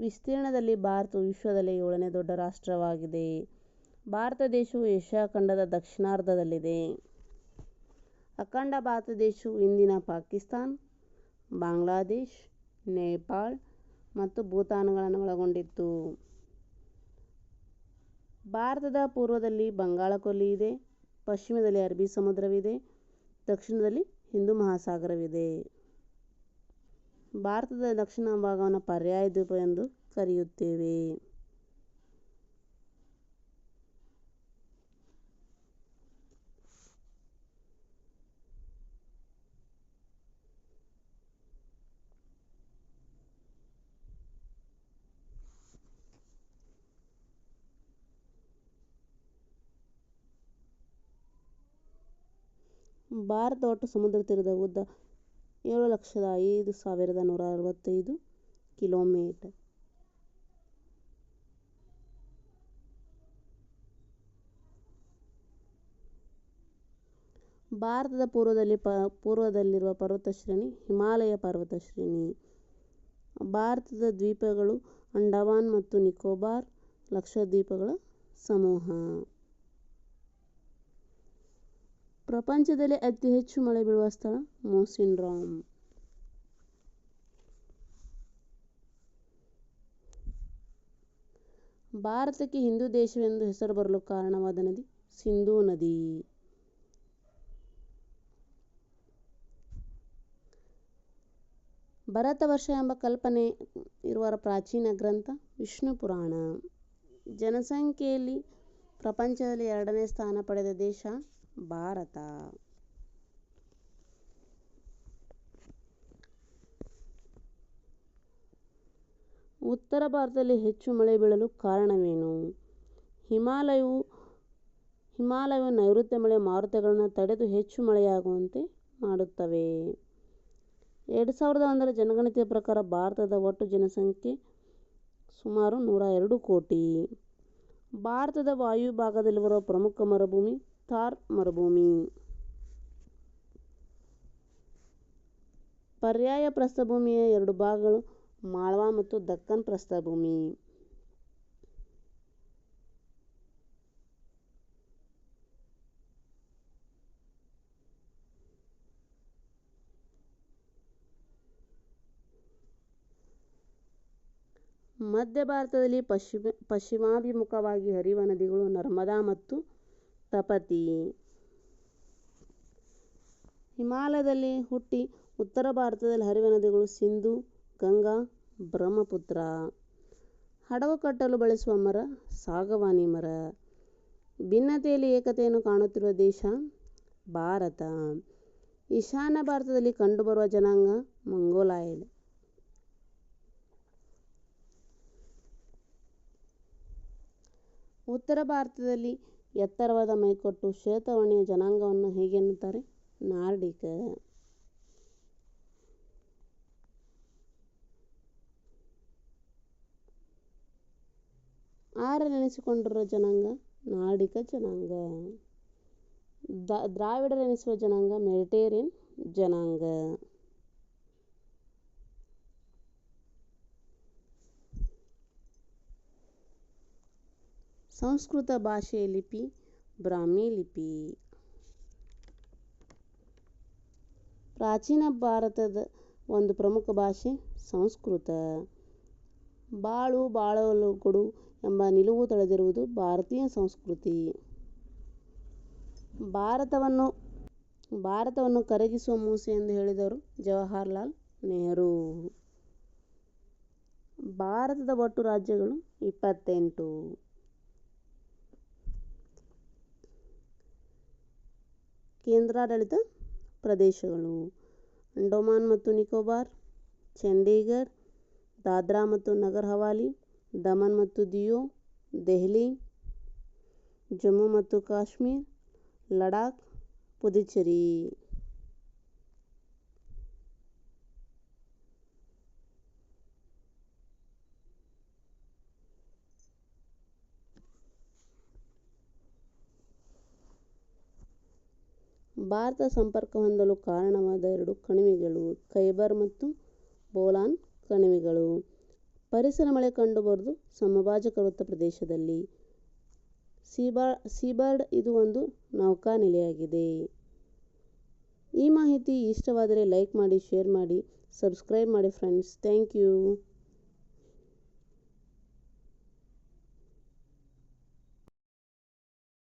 ವಿಸ್ತೀರ್ಣದಲ್ಲಿ ಭಾರತವು ವಿಶ್ವದಲ್ಲೇ ಏಳನೇ ದೊಡ್ಡ ರಾಷ್ಟ್ರವಾಗಿದೆ. ಭಾರತ ದೇಶವು ಏಷ್ಯಾ ಖಂಡದ ದಕ್ಷಿಣಾರ್ಧದಲ್ಲಿದೆ. ಅಖಂಡ ಭಾರತ ದೇಶವು ಇಂದಿನ ಪಾಕಿಸ್ತಾನ್ ಬಾಂಗ್ಲಾದೇಶ್ ನೇಪಾಳ್ ಮತ್ತು ಭೂತಾನ್ಗಳನ್ನು ಒಳಗೊಂಡಿತ್ತು. ಭಾರತದ ಪೂರ್ವದಲ್ಲಿ ಬಂಗಾಳ ಕೊಲ್ಲಿ ಇದೆ, ಪಶ್ಚಿಮದಲ್ಲಿ ಅರಬ್ಬಿ ಸಮುದ್ರವಿದೆ, ದಕ್ಷಿಣದಲ್ಲಿ ಹಿಂದೂ ಮಹಾಸಾಗರವಿದೆ. ಭಾರತದ ದಕ್ಷಿಣ ಭಾಗವನ್ನು ಪರ್ಯಾಯ ದ್ವೀಪ ಎಂದು ಕರೆಯುತ್ತೇವೆ. ಭಾರತ ಒಟ್ಟು ಸಮುದ್ರ ತೀರದ ಉದ್ದ ಏಳು ಲಕ್ಷದ ಐದು ಸಾವಿರದ ನೂರ ಅರವತ್ತೈದು ಕಿಲೋಮೀಟರ್ ಭಾರತದ ಪೂರ್ವದಲ್ಲಿ ಪ, ಪೂರ್ವದಲ್ಲಿರುವ ಪರ್ವತಶ್ರೇಣಿ ಹಿಮಾಲಯ ಪರ್ವತಶ್ರೇಣಿ. ಭಾರತದ ದ್ವೀಪಗಳು ಅಂಡಮಾನ್ ಮತ್ತು ನಿಕೋಬಾರ್ ಲಕ್ಷದ್ವೀಪಗಳ ಸಮೂಹ. ಪ್ರಪಂಚದಲ್ಲೇ ಅತಿ ಹೆಚ್ಚು ಮಳೆ ಬೀಳುವ ಸ್ಥಳ ಮೋಸಿನ್ ರಾಮ್. ಭಾರತಕ್ಕೆ ಹಿಂದೂ ದೇಶವೆಂದು ಹೆಸರು ಬರಲು ಕಾರಣವಾದ ನದಿ ಸಿಂಧೂ ನದಿ. ಭರತವರ್ಷ ಎಂಬ ಕಲ್ಪನೆ ಇರುವ ಪ್ರಾಚೀನ ಗ್ರಂಥ ವಿಷ್ಣು ಪುರಾಣ. ಜನಸಂಖ್ಯೆಯಲ್ಲಿ ಪ್ರಪಂಚದಲ್ಲಿ ಎರಡನೇ ಸ್ಥಾನ ಪಡೆದ ದೇಶ ಭಾರತ. ಉತ್ತರ ಭಾರತದಲ್ಲಿ ಹೆಚ್ಚು ಮಳೆ ಬೀಳಲು ಕಾರಣವೇನು? ಹಿಮಾಲಯವು ನೈಋತ್ಯ ಮಳೆ ಮಾರುತಗಳನ್ನು ತಡೆದು ಹೆಚ್ಚು ಮಳೆಯಾಗುವಂತೆ ಮಾಡುತ್ತವೆ. ಎರಡು ಸಾವಿರದ ಒಂದರ ಜನಗಣತಿಯ ಪ್ರಕಾರ ಭಾರತದ ಒಟ್ಟು ಜನಸಂಖ್ಯೆ ಸುಮಾರು ನೂರ ಎರಡು ಕೋಟಿ. ಭಾರತದ ವಾಯುಭಾಗದಲ್ಲಿರುವ ಪ್ರಮುಖ ಮರುಭೂಮಿ ಥಾರ್ ಮರುಭೂಮಿ. ಪರ್ಯಾಯ ಪ್ರಸ್ಥಭೂಮಿಯ ಎರಡು ಭಾಗಗಳು ಮಾಳ್ವಾ ಮತ್ತು ದಕ್ಕನ್ ಪ್ರಸ್ಥಭೂಮಿ. ಮಧ್ಯ ಭಾರತದಲ್ಲಿ ಪಶ್ಚಿಮ ಪಶ್ಚಿಮಾಭಿಮುಖವಾಗಿ ಹರಿಯುವ ನದಿಗಳು ನರ್ಮದಾ ಮತ್ತು ತಪತಿ. ಹಿಮಾಲಯದಲ್ಲಿ ಹುಟ್ಟಿ ಉತ್ತರ ಭಾರತದಲ್ಲಿ ಹರಿವ ನದಿಗಳು ಸಿಂಧು ಗಂಗಾ, ಬ್ರಹ್ಮಪುತ್ರ. ಹಡಗು ಕಟ್ಟಲು ಬಳಸುವ ಮರ ಸಾಗವಾನಿ ಮರ. ಭಿನ್ನತೆಯಲ್ಲಿ ಏಕತೆಯನ್ನು ಕಾಣುತ್ತಿರುವ ದೇಶ ಭಾರತ. ಈಶಾನ್ಯ ಭಾರತದಲ್ಲಿ ಕಂಡುಬರುವ ಜನಾಂಗ ಮಂಗೋಲಾಯ್ಡ್. ಉತ್ತರ ಭಾರತದಲ್ಲಿ ಎತ್ತರವಾದ ಮೈಕೊಟ್ಟು ಶ್ವೇತವರ್ಣೀಯ ಜನಾಂಗವನ್ನು ಹೇಗೆನ್ನುತ್ತಾರೆ ನಾರ್ಡಿಕ ಆರ್ಯರೆನಿಸಿಕೊಂಡಿರುವ ಜನಾಂಗ ನಾರ್ಡಿಕ ಜನಾಂಗ. ದ್ರಾವಿಡರೆನಿಸುವ ಜನಾಂಗ ಮೆಡಿಟೇರಿಯನ್ ಜನಾಂಗ. ಸಂಸ್ಕೃತ ಭಾಷೆಯ ಲಿಪಿ ಬ್ರಾಹ್ಮಿ ಲಿಪಿ. ಪ್ರಾಚೀನ ಭಾರತದ ಒಂದು ಪ್ರಮುಖ ಭಾಷೆ ಸಂಸ್ಕೃತ. ಬಾಳು ಬಾಳಲು ಕೊಡು ಎಂಬ ನಿಲುವು ತಳೆದಿರುವುದು ಭಾರತೀಯ ಸಂಸ್ಕೃತಿ. ಭಾರತವನ್ನು ಭಾರತವನ್ನು ಕರಗಿಸುವ ಮೂಸೆ ಎಂದು ಹೇಳಿದವರು ಜವಾಹರಲಾಲ್ ನೆಹರು. ಭಾರತದ ಒಟ್ಟು ರಾಜ್ಯಗಳು ಇಪ್ಪತ್ತೆಂಟು. ಕೇಂದ್ರಾಡಳಿತ ಪ್ರದೇಶಗಳು ಅಂಡಮಾನ್ ಮತ್ತು ನಿಕೋಬಾರ್, ಚಂಡೀಗಢ, ದಾದ್ರಾ ಮತ್ತು ನಗರ್ ಹವಾಲಿ ದಮನ್ ಮತ್ತು ದಿಯು, ದೆಹಲಿ, ಜಮ್ಮು ಮತ್ತು ಕಾಶ್ಮೀರ್ ಲಡಾಖ್, ಪುದುಚೇರಿ. ಭಾರತ ಸಂಪರ್ಕ ಹೊಂದಲು ಕಾರಣವಾದ ಎರಡು ಕಣಿವೆಗಳು, ಖೈಬರ್ ಮತ್ತು ಬೋಲಾನ್ ಕಣಿವೆಗಳು. ಪರಿಸರ ಮಳೆ ಕಂಡುಬರುವುದು ಸಮಭಾಜಕ ವೃತ್ತ ಪ್ರದೇಶದಲ್ಲಿ. ಸೀಬಾ, ಸೀಬರ್ಡ್ ಇದು ಒಂದು ನೌಕಾನೆಲೆಯಾಗಿದೆ ಈ ಮಾಹಿತಿ ಇಷ್ಟವಾದರೆ ಲೈಕ್ ಮಾಡಿ, ಶೇರ್ ಮಾಡಿ, ಸಬ್ಸ್ಕ್ರೈಬ್ ಮಾಡಿ ಫ್ರೆಂಡ್ಸ್. Thank you.